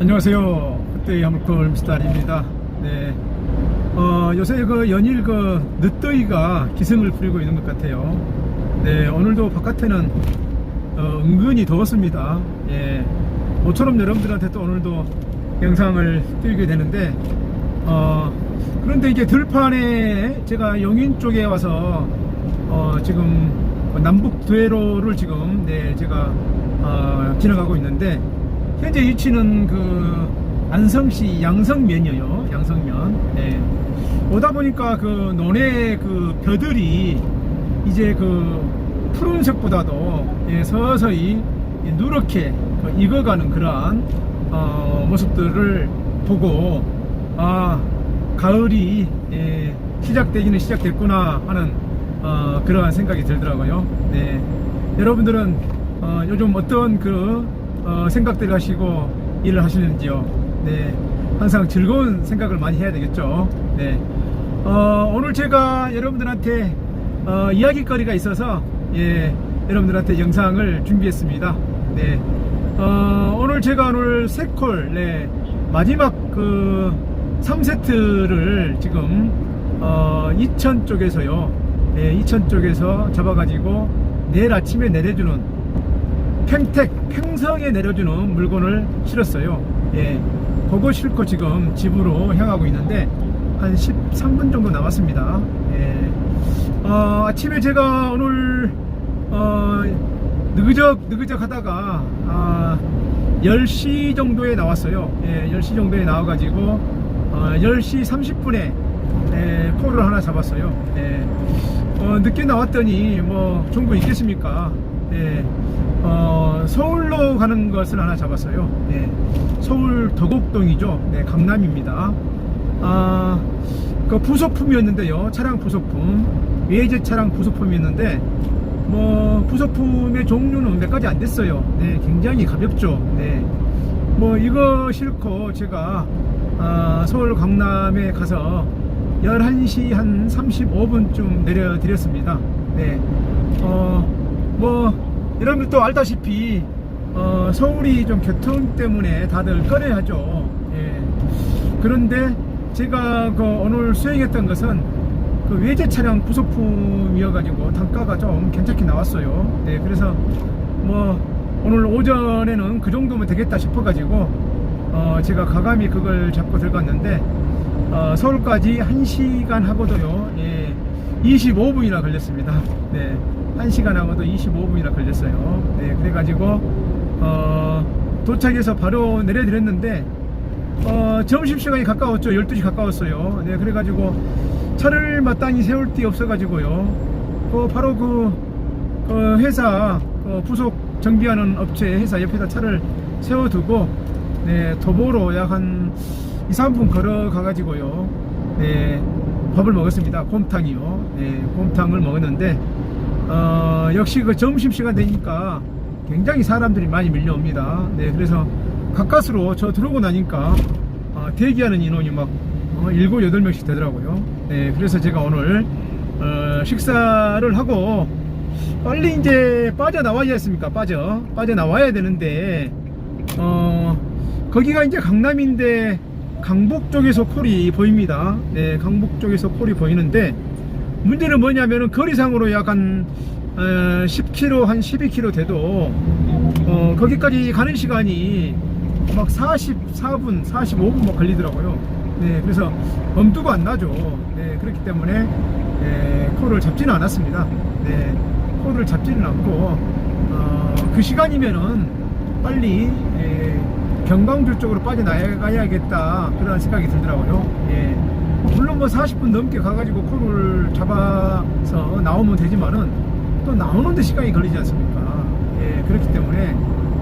안녕하세요. 그때의 한물콜 미스터리입니다. 네. 어, 요새 그 연일 그 늦더위가 기승을 부리고 있는 것 같아요. 네, 오늘도 바깥에는 어, 은근히 더웠습니다. 예. 모처럼 여러분들한테 또 오늘도 영상을 띄우게 되는데, 어, 그런데 이게 들판에 제가 용인 쪽에 와서 어, 지금 남북 도로를 지금 네, 제가 어, 지나가고 있는데 현재 위치는 그 안성시 양성면이에요. 양성면. 네. 오다 보니까 그 논의 그 벼들이 이제 그 푸른색보다도 예, 서서히 예, 누렇게 그 익어가는 그러한 어, 모습들을 보고 아 가을이 예, 시작되기는 시작됐구나 하는 어, 그러한 생각이 들더라고요. 네. 여러분들은 어, 요즘 어떤 그 어, 생각들을 하시고 일을 하시는지요? 네. 항상 즐거운 생각을 많이 해야 되겠죠. 네. 어, 오늘 제가 여러분들한테 어, 이야기거리가 있어서 예, 여러분들한테 영상을 준비했습니다. 네. 어, 오늘 제가 오늘 세콜 네, 마지막 그 3세트를 지금 어, 이천 쪽에서요. 예, 이천 쪽에서 잡아가지고 내일 아침에 내려주는 평택 평성에 내려주는 물건을 실었어요. 예, 그거 싣고 지금 집으로 향하고 있는데 한 13분 정도 남았습니다. 예, 어, 아침에 제가 오늘 어, 느그적 느그적 하다가 아, 10시 정도에 나왔어요. 예, 10시 정도에 나와가지고 어, 10시 30분에 예, 포를 하나 잡았어요. 예, 어, 늦게 나왔더니 뭐 종부 있겠습니까? 예, 어, 서울로 가는 것을 하나 잡았어요. 예, 서울 도곡동이죠. 네, 강남입니다. 아, 그 부속품이었는데요. 차량 부속품, 외제 차량 부속품이었는데 뭐 부속품의 종류는 몇 가지 안 됐어요. 네, 굉장히 가볍죠. 네, 뭐 이거 싣고 제가 아, 서울 강남에 가서 11시 한 35분쯤 내려드렸습니다. 네, 어, 뭐 여러분들 또 알다시피 어, 서울이 좀 교통 때문에 다들 꺼려하죠. 예. 그런데 제가 그 오늘 수행했던 것은 그 외제 차량 부속품이어가지고 단가가 좀 괜찮게 나왔어요. 네, 그래서 뭐 오늘 오전에는 그 정도면 되겠다 싶어가지고 어, 제가 가감히 그걸 잡고 들어갔는데 어, 서울까지 1시간 하고도요, 예, 25분이나 걸렸습니다. 네, 1시간 하고도 25분이나 걸렸어요. 네, 그래가지고, 어, 도착해서 바로 내려드렸는데, 어, 점심시간이 가까웠죠. 12시 가까웠어요. 네, 그래가지고, 차를 마땅히 세울 데 없어가지고요. 그, 바로 그, 그 회사, 그 부속 정비하는 업체 회사 옆에다 차를 세워두고, 네, 도보로 약 한 2, 3분 걸어가가지고요. 네, 밥을 먹었습니다. 곰탕이요. 네, 곰탕을 먹었는데, 어, 역시 그 점심시간 되니까 굉장히 사람들이 많이 밀려옵니다. 네, 그래서 가까스로 저 들어오고 나니까 어, 대기하는 인원이 막 어, 7, 8명씩 되더라고요. 네, 그래서 제가 오늘 어, 식사를 하고 빨리 이제 빠져나와야 했습니까? 빠져. 빠져나와야 되는데, 어, 거기가 이제 강남인데 강북 쪽에서 콜이 보입니다. 네, 강북 쪽에서 콜이 보이는데 문제는 뭐냐면은 거리상으로 약간 어, 10km 한 12km 돼도 어, 거기까지 가는 시간이 막 44분, 45분 막 걸리더라고요. 네, 그래서 엄두가 안 나죠. 네, 그렇기 때문에 네, 콜을 잡지는 않았습니다. 네, 콜을 잡지는 않고 어, 그 시간이면은 빨리 예, 경광주 쪽으로 빠져나가야겠다 그런 생각이 들더라고요. 예. 물론 뭐 40분 넘게 가가지고 코를 잡아서 나오면 되지만은 또 나오는데 시간이 걸리지 않습니까? 예, 그렇기 때문에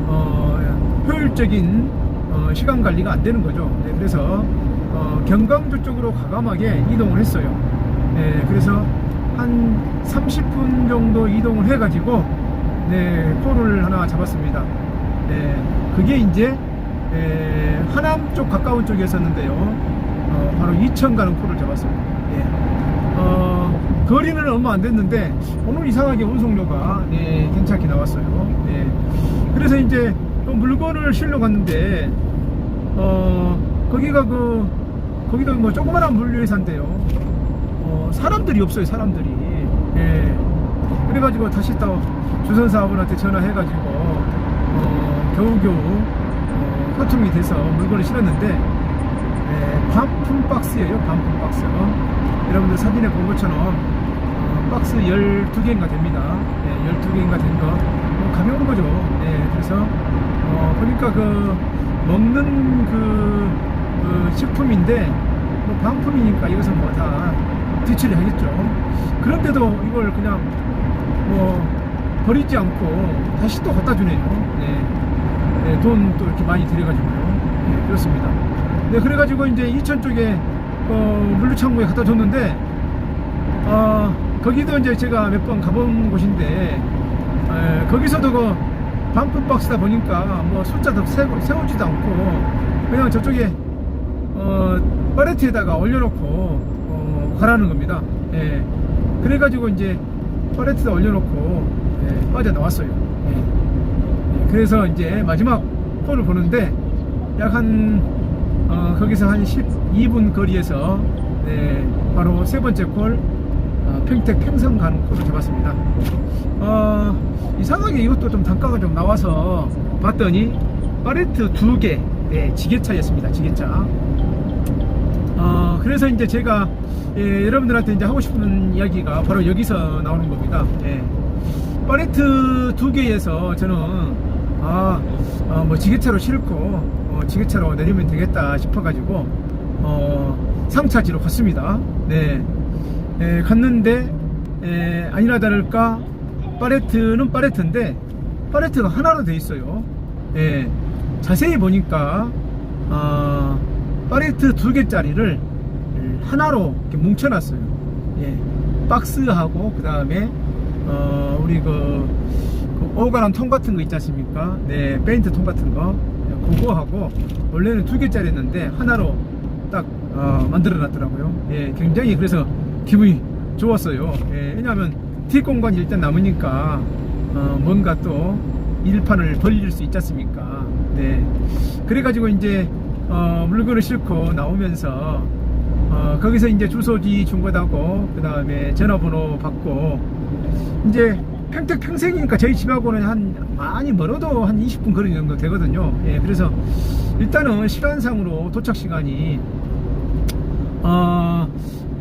어, 효율적인 어, 시간 관리가 안 되는 거죠. 네, 그래서 어, 경광주 쪽으로 과감하게 이동을 했어요. 예, 그래서 한 30분 정도 이동을 해가지고 네, 코를 하나 잡았습니다. 네, 그게 이제 에, 하남 쪽 가까운 쪽이었었는데요. 어, 바로 이천 가는 코를 잡았어요. 예. 어, 거리는 얼마 안 됐는데 오늘 이상하게 운송료가 네, 괜찮게 나왔어요. 네. 그래서 이제 또 물건을 실러 갔는데 어 거기가 그 거기도 뭐 조그마한 물류회사인데요. 어 사람들이 없어요 사람들이. 예. 그래가지고 다시 또 주선사분한테 전화해가지고 어, 겨우겨우 어, 소통이 돼서 물건을 실었는데 예, 반품 박스예요 반품 박스 여러분들 사진에 본 것처럼 어, 박스 12개인가 됩니다 예, 12개인가 된 거 뭐 가벼운 거죠 예, 그래서 어, 보니까 그 먹는 그, 그 식품인데 뭐 반품이니까 이것은 뭐 다 뒤처리 하겠죠 그런데도 이걸 그냥 뭐 버리지 않고 다시 또 갖다 주네요. 네. 돈또 이렇게 많이 들여가지고요. 네, 그렇습니다. 네, 그래가지고 이제 이천 쪽에 어, 물류창고에 갖다 줬는데 어, 거기도 이제 제가 몇 번 가본 곳인데 에, 거기서도 그 반품 박스다 보니까 뭐 숫자도 세고, 세우지도 않고 그냥 저쪽에 어, 파레트에다가 올려놓고 어, 가라는 겁니다. 예. 그래가지고 이제 팔레트에 올려놓고 예, 빠져 나왔어요. 예. 예, 그래서 이제 마지막 콜을 보는데 약한 어, 거기서 한 12분 거리에서 네, 바로 세 번째 콜 어, 평택 평성 가는 콜을 잡았습니다. 어, 이상하게 이것도 좀 단가가 좀 나와서 봤더니 팔레트 두 개, 네, 지게차였습니다. 지게차. 어, 그래서 이제 제가 예, 여러분들한테 이제 하고 싶은 이야기가 바로 여기서 나오는 겁니다. 예. 팔레트 두 개에서 저는 아, 어, 뭐 지게차로 싣고 어, 지게차로 내리면 되겠다 싶어가지고 어, 상차지로 갔습니다. 네, 예, 갔는데 예, 아니라 다를까 팔레트는 팔레트인데 팔레트가 하나로 돼 있어요. 예, 자세히 보니까 어, 팔레트 두 개짜리를 하나로 뭉쳐놨어요. 예, 박스하고 그 다음에 어, 우리 그, 그 오가람 통 같은 거 있지 않습니까? 네, 페인트 통 같은 거 그거하고 원래는 두 개짜리였는데 하나로 딱 어, 만들어 놨더라고요. 예, 굉장히 그래서 기분이 좋았어요. 예, 왜냐하면 뒷 공간이 일단 남으니까 어, 뭔가 또 일판을 벌릴 수 있지 않습니까? 네, 그래가지고 이제 어, 물건을 싣고 나오면서 어, 거기서 이제 주소지 준 거다고 그 다음에 전화번호 받고 이제 평택 평생이니까 저희 집하고는 한 많이 멀어도 한 20분 거리 정도 되거든요. 예, 그래서 일단은 시간상으로 도착 시간이 어,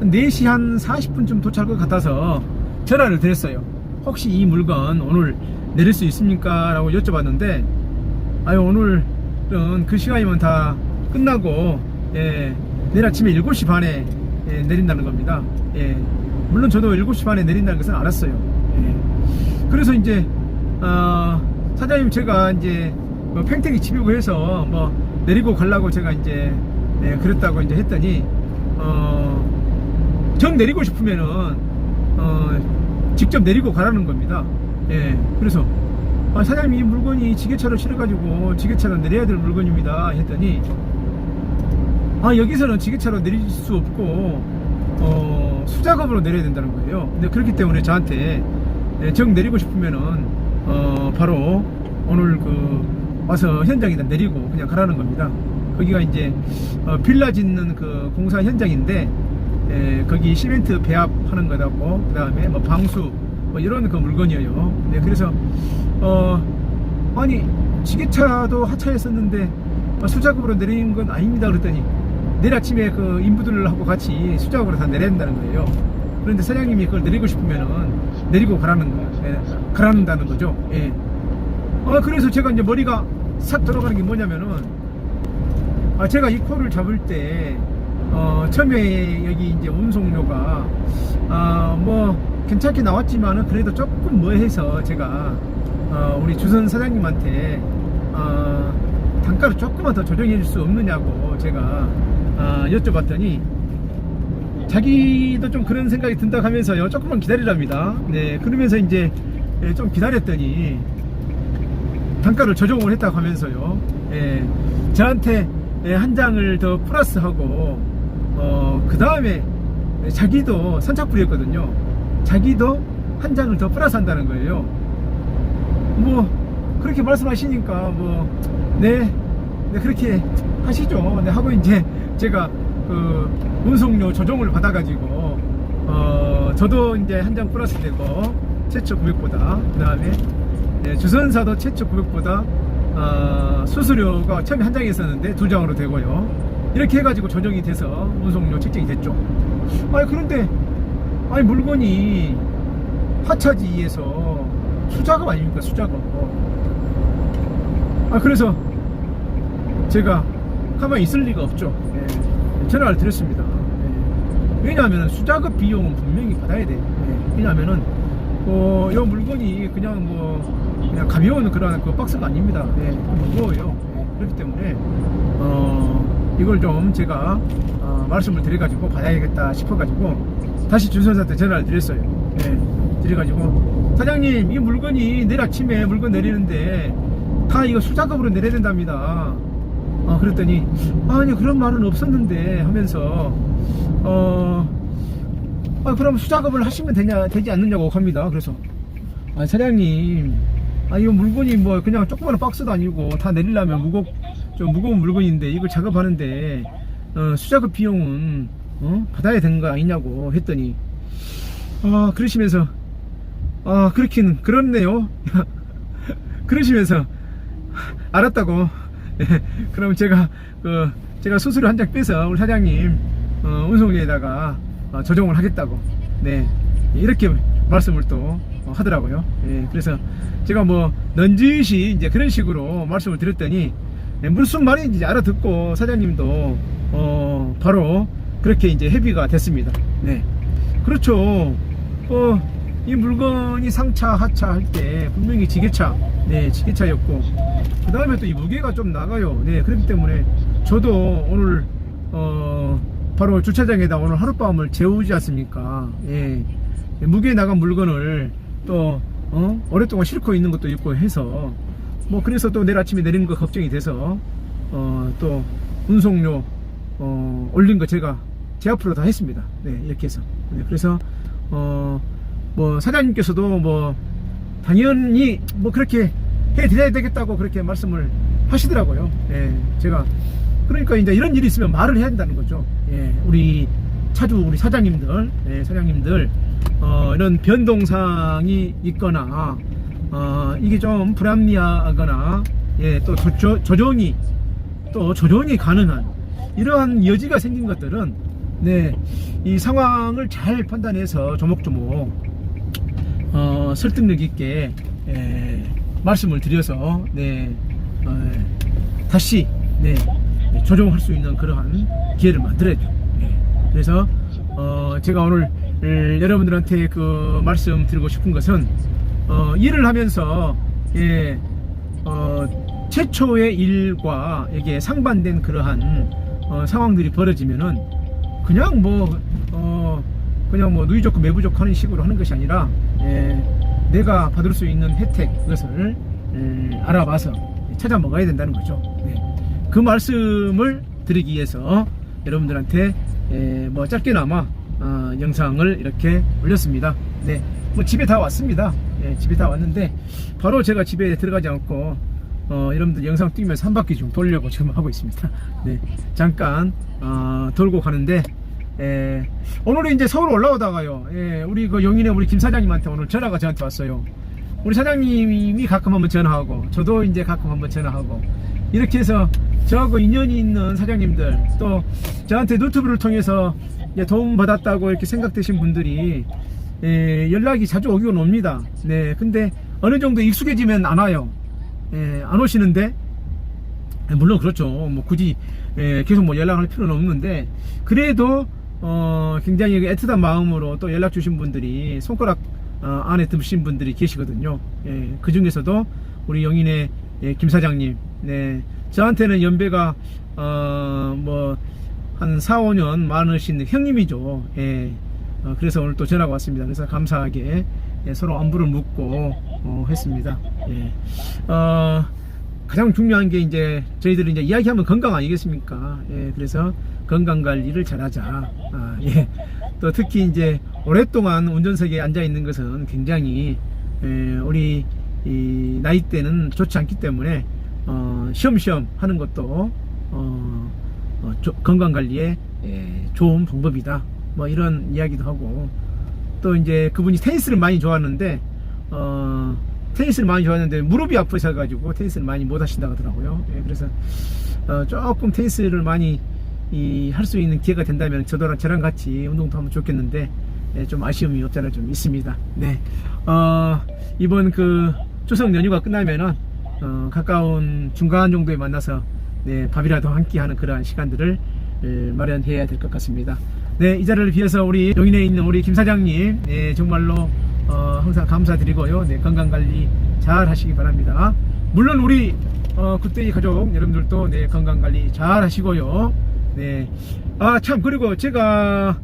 4시 한 40분쯤 도착할 것 같아서 전화를 드렸어요. 혹시 이 물건 오늘 내릴 수 있습니까? 라고 여쭤봤는데 아유 오늘은 그 시간이면 다 끝나고 예, 내일 아침에 7시 반에 예, 내린다는 겁니다. 예, 물론 저도 7시 반에 내린다는 것은 알았어요. 예. 그래서 이제 어, 사장님 제가 이제 뭐 팽택이 집이고 해서 뭐 내리고 가려고 제가 이제 예, 그랬다고 이제 했더니 어, 전 내리고 싶으면은 어, 직접 내리고 가라는 겁니다. 예, 그래서 아, 사장님 이 물건이 지게차로 실어가지고 지게차로 내려야 될 물건입니다. 했더니 아 여기서는 지게차로 내릴 수 없고 어, 수작업으로 내려야 된다는 거예요. 근데 그렇기 때문에 저한테 예, 정 내리고 싶으면은 어, 바로 오늘 그 와서 현장에다 내리고 그냥 가라는 겁니다. 거기가 이제 어, 빌라 짓는 그 공사 현장인데 예, 거기 시멘트 배합하는 거다고 그 다음에 뭐 방수 뭐 이런 그 물건이에요. 네, 그래서 어 아니 지게차도 하차했었는데 어, 수작업으로 내리는 건 아닙니다 그랬더니 내일 아침에 그 인부들하고 같이 수작업으로 다 내려야 된다는 거예요. 그런데 사장님이 그걸 내리고 싶으면은 내리고 가라는 거예요. 예, 가라는다는 거죠. 예. 아 그래서 제가 이제 머리가 싹 들어가는 게 뭐냐면은 아 제가 이 코를 잡을 때 어, 처음에 여기 이제 운송료가 아, 뭐 괜찮게 나왔지만은 그래도 조금 뭐 해서 제가 어, 우리 주선 사장님한테 어, 단가를 조금만 더 조정해 줄 수 없느냐고 제가 아, 여쭤봤더니 자기도 좀 그런 생각이 든다 하면서요. 조금만 기다리랍니다. 네 그러면서 이제 예, 좀 기다렸더니 단가를 조정을 했다고 하면서요. 예, 저한테 예, 한 장을 더 플러스하고 어, 그 다음에 자기도 선착불이었거든요. 자기도 한 장을 더 플러스 한다는 거예요. 뭐 그렇게 말씀하시니까 뭐 네, 네, 그렇게 하시죠. 네, 하고 이제 제가 그 운송료 조정을 받아가지고 어 저도 이제 한 장 플러스 되고 최초 900보다 그 다음에 네, 주선사도 최초 900보다 어, 수수료가 처음에 한 장이 있었는데 두 장으로 되고요. 이렇게 해가지고 조정이 돼서 운송료 책정이 됐죠. 아니 그런데 아니 물건이 하차지에서 수작업 아닙니까 수작업. 아 그래서 제가 가만히 있을 리가 없죠. 예, 전화를 드렸습니다. 예, 왜냐하면 수작업 비용은 분명히 받아야 돼요. 예, 왜냐하면은 어, 이 물건이 그냥 뭐 그냥 가벼운 그런 그 박스가 아닙니다. 예, 무거워요. 예, 그렇기 때문에 어, 이걸 좀 제가 어, 말씀을 드려가지고 받아야겠다 싶어가지고 다시 준선사한테 전화를 드렸어요. 예, 드려가지고 사장님 이 물건이 내일 아침에 물건 내리는데 다 이거 수작업으로 내려야 된답니다. 아, 그랬더니, 아니, 그런 말은 없었는데 하면서, 어, 아, 그럼 수작업을 하시면 되냐, 되지 않느냐고 합니다. 그래서, 아, 사장님, 아, 이거 물건이 뭐 그냥 조그마한 박스도 아니고 다 내리려면 무거, 좀 무거운 물건인데 이걸 작업하는데, 어, 수작업 비용은, 어, 받아야 되는 거 아니냐고 했더니, 아, 그러시면서, 아, 그렇긴, 그렇네요. 그러시면서, 알았다고. 예, 그럼 제가 그 제가 수수료 한 장 빼서 우리 사장님 어, 운송료에다가 어, 조정을 하겠다고. 네 이렇게 말씀을 또 어, 하더라고요. 예, 그래서 제가 뭐 넌지시 이제 그런 식으로 말씀을 드렸더니 예, 무슨 말인지 알아듣고 사장님도 어, 바로 그렇게 이제 협의가 됐습니다. 네 그렇죠. 어, 이 물건이 상차, 하차 할 때 분명히 지게차, 네, 지게차였고, 그 다음에 또 이 무게가 좀 나가요. 네, 그렇기 때문에 저도 오늘, 어, 바로 주차장에다 오늘 하룻밤을 재우지 않습니까? 예. 무게 나간 물건을 또, 어, 오랫동안 싣고 있는 것도 있고 해서, 뭐, 그래서 또 내일 아침에 내리는 거 걱정이 돼서, 어, 또, 운송료, 어, 올린 거 제가 제 앞으로 다 했습니다. 네, 이렇게 해서. 네, 그래서, 어, 뭐 사장님께서도 뭐 당연히 뭐 그렇게 해드려야 되겠다고 그렇게 말씀을 하시더라고요. 예, 제가 그러니까 이제 이런 일이 있으면 말을 해야 된다는 거죠. 예, 우리 차주 우리 사장님들, 예, 사장님들 어, 이런 변동상이 있거나 어, 이게 좀 불합리하거나 예, 또 조, 조정이 또 조정이 가능한 이러한 여지가 생긴 것들은 네, 이 상황을 잘 판단해서 조목조목 어, 설득력 있게 에, 말씀을 드려서 네, 어, 다시 네, 조정할 수 있는 그러한 기회를 만들어야죠. 네. 그래서 어, 제가 오늘 음, 여러분들한테 그 말씀 드리고 싶은 것은 어, 일을 하면서 예, 어, 최초의 일과 이게 상반된 그러한 어, 상황들이 벌어지면은 그냥 뭐 어, 그냥 뭐 누이 좋고 매부 좋고 하는 식으로 하는 것이 아니라 예, 내가 받을 수 있는 혜택 그것을 음, 알아봐서 찾아 먹어야 된다는 거죠. 네. 그 말씀을 드리기 위해서 여러분들한테 예, 뭐 짧게나마 어, 영상을 이렇게 올렸습니다. 네, 뭐 집에 다 왔습니다. 예, 집에 다 왔는데 바로 제가 집에 들어가지 않고 어, 여러분들 영상 뛰면서 한 바퀴 좀 돌려고 지금 하고 있습니다. 네, 잠깐 어, 돌고 가는데 예, 오늘은 이제 서울 올라오다가요. 예, 우리 그 용인의 우리 김 사장님한테 오늘 전화가 저한테 왔어요. 우리 사장님이 가끔 한번 전화하고 저도 이제 가끔 한번 전화하고 이렇게 해서 저하고 인연이 있는 사장님들 또 저한테 유튜브를 통해서 이제 도움 받았다고 이렇게 생각되신 분들이 예, 연락이 자주 오긴 옵니다. 네, 근데 어느 정도 익숙해지면 안 와요. 예, 안 오시는데 예, 물론 그렇죠. 뭐 굳이 예, 계속 뭐 연락할 필요는 없는데 그래도 어, 굉장히 애틋한 마음으로 또 연락 주신 분들이 손가락 어, 안에 드신 분들이 계시거든요. 예, 그 중에서도 우리 영인의 예, 김 사장님, 네, 저한테는 연배가 어, 뭐한 4, 5년 많으신 형님이죠. 예, 어, 그래서 오늘 또 전화가 왔습니다. 그래서 감사하게 예, 서로 안부를 묻고 어, 했습니다. 예. 어, 가장 중요한 게 이제 저희들이 이제 이야기하면 건강 아니겠습니까? 예, 그래서 건강 관리를 잘하자. 아, 예. 또 특히 이제 오랫동안 운전석에 앉아 있는 것은 굉장히 예, 우리 이 나이 때는 좋지 않기 때문에 어, 쉬엄쉬엄 하는 것도 어, 어, 조- 건강 관리에 예, 좋은 방법이다. 뭐 이런 이야기도 하고 또 이제 그분이 테니스를 많이 좋아하는데 어, 테니스를 많이 좋아하는데 무릎이 아프셔가지고 테니스를 많이 못 하신다고 하더라고요. 예, 그래서 어, 조금 테니스를 많이 할 수 있는 기회가 된다면 저도랑 저랑 같이 운동도 하면 좋겠는데 예, 좀 아쉬움이 없잖아 좀 있습니다. 네, 어, 이번 그 추석 연휴가 끝나면은 어, 가까운 중간 정도에 만나서 네, 밥이라도 함께 하는 그러한 시간들을 에, 마련해야 될 것 같습니다. 네, 이 자리를 비해서 우리 용인에 있는 우리 김 사장님, 네, 정말로 어, 항상 감사드리고요. 네, 건강 관리 잘 하시기 바랍니다. 물론 우리 어, 굿데이 가족 여러분들도 네, 건강 관리 잘 하시고요. 네, 아 참 그리고 제가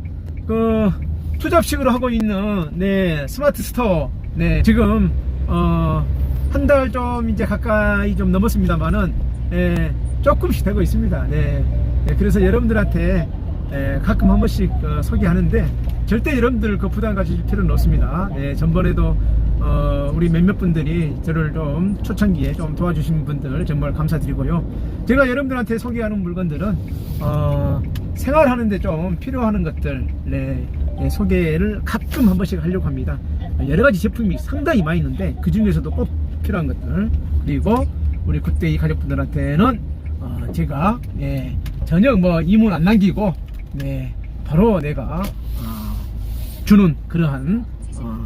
그 투잡식으로 하고 있는 네 스마트 스토어 네 지금 어 한 달 좀 이제 가까이 좀 넘었습니다만은 예, 조금씩 되고 있습니다. 네. 네, 그래서 여러분들한테 예, 가끔 한 번씩 어, 소개하는데 절대 여러분들 그 부담 가지실 필요는 없습니다. 네, 전번에도 어, 우리 몇몇 분들이 저를 좀 초창기에 좀 도와주신 분들 정말 감사드리고요. 제가 여러분들한테 소개하는 물건들은 어, 생활하는데 좀 필요하는 것들 네, 네, 소개를 가끔 한 번씩 하려고 합니다. 여러 가지 제품이 상당히 많이 있는데 그 중에서도 꼭 필요한 것들 그리고 우리 굿데이 가족분들한테는 어, 제가 예, 전혀 뭐 이문 안 남기고 네, 바로 내가 어, 주는 그러한 어,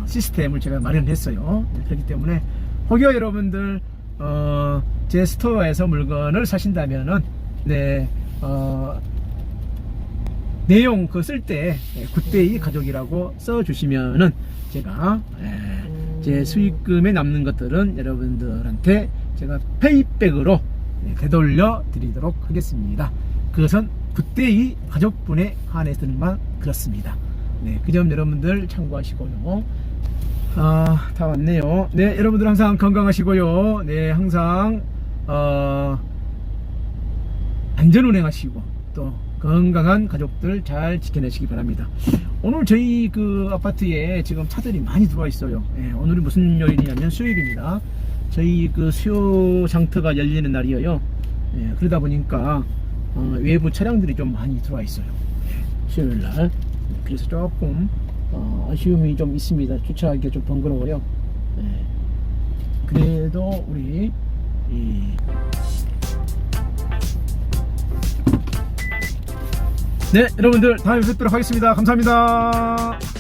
시스템을 제가 마련했어요. 네, 그렇기 때문에 혹여 여러분들 어, 제 스토어에서 물건을 사신다면은 네, 어, 내용 그 쓸 때 굿데이 가족이라고 써주시면은 제가 예, 제 수익금에 남는 것들은 여러분들한테 제가 페이백으로 네, 되돌려 드리도록 하겠습니다. 그것은 굿데이 가족분에 한해서만 그렇습니다. 네, 그 점 여러분들 참고하시고요. 아, 다 왔네요. 네, 여러분들 항상 건강하시고요. 네, 항상 어, 안전 운행하시고 또 건강한 가족들 잘 지켜내시기 바랍니다. 오늘 저희 그 아파트에 지금 차들이 많이 들어와 있어요. 예, 오늘이 무슨 요일이냐면 수요일입니다. 저희 그 수요 장터가 열리는 날이에요. 예, 그러다 보니까 어, 외부 차량들이 좀 많이 들어와 있어요. 예, 수요일 날. 그래서 조금 어, 아쉬움이 좀 있습니다. 주차하기가 좀 번거로워요. 예, 그래도 우리 이 네, 여러분들 다음에 뵙도록 하겠습니다. 감사합니다.